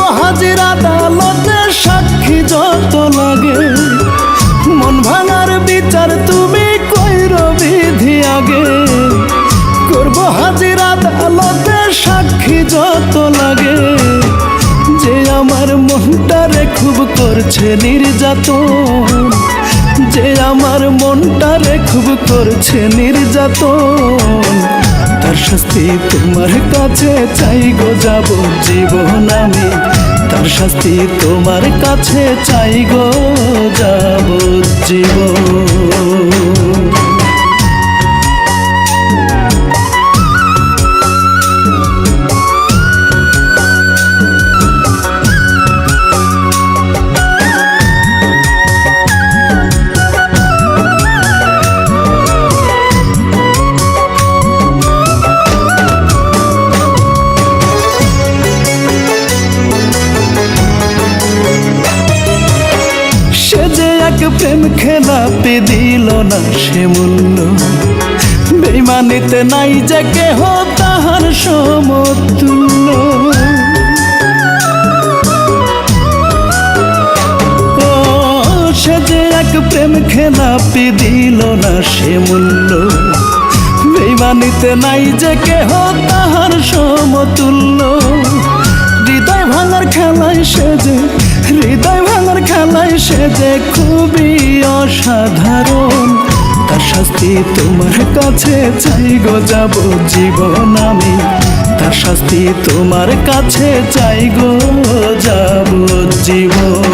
হাজির আদালতে সাক্ষী যত লাগে। মন ভাঙার বিচার তুমি কইর বিধি আগে। করব হাজির আদালতে সাক্ষী যত লাগে। যে আমার মনটারে খুব করছে নির্যাতন। যে আমার মনটারে খুব করছে নির্যাতন। তার শাস্তি তোমার কাছে চাই গো যাব জীবন শাস্তি তোমার কাছে চাই গো যাব জীবন এক প্রেম খেলাপি দিল না সে মূল্য। বেমানিতে নাই যে কেহ তাহার সমতুল্য। সে যে এক প্রেম খেলাপি দিল না সে মূল্য। বেমানিতে নাই যে কেহ তাহার সমতুল্য। শাস্তি তোমার কাছে চাই গো যাব জীবন আমি। তার শাস্তি তোমার কাছে চাই গো, যাব জীবন।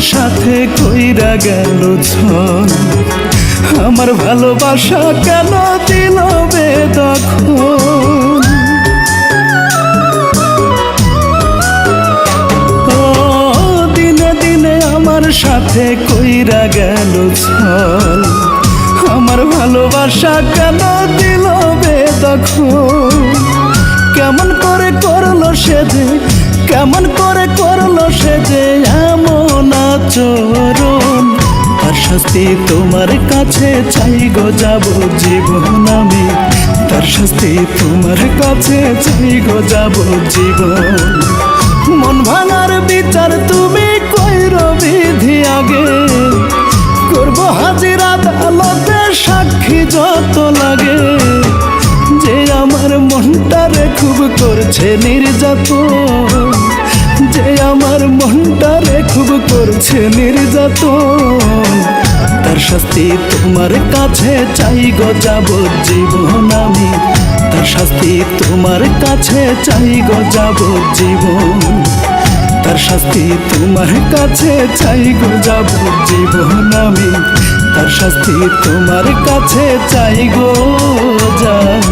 সাথে কইরা গেল আমার ভালোবাসা কেন দিল বেদখন? দিনে দিনে আমার সাথে কইরা গেল ছল আমার ভালোবাসা কেন দিল বেদখন? কেমন করে করল সে যে কেমন করে শাস্তি তোমার কাছে চাই গো, যাব জীবন আমি। তার শাস্তি তোমার কাছে চাই গো, যাব জীবন। মন ভাঙার বিচার তুমি কইর বিধি আগে। করব হাজির আদালতে সাক্ষী যত লাগে। যে আমার মনটারে খুব করছে নির্যাতন। যে আমার মনটারে খুব করছে নির্যাতন। শাস্তি, তোমার কাছে চাই গো যাব জীবন আমি। তার শাস্তি, তোমার কাছে চাই গো যাব জীবন। তার শাস্তি, তোমার কাছে চাই গো যাব জীবন আমি। তার শাস্তি, তোমার কাছে চাই গো যাব